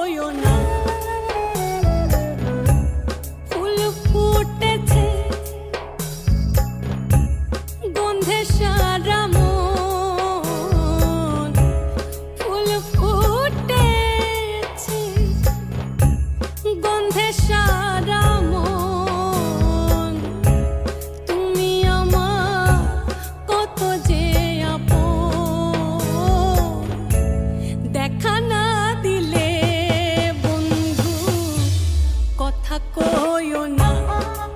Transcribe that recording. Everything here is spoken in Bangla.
হইও না। ফুল ফুটেছে। গন্ধে সারা মন। ফুল ফুটেছে। গন্ধে সারা মন। Madonna。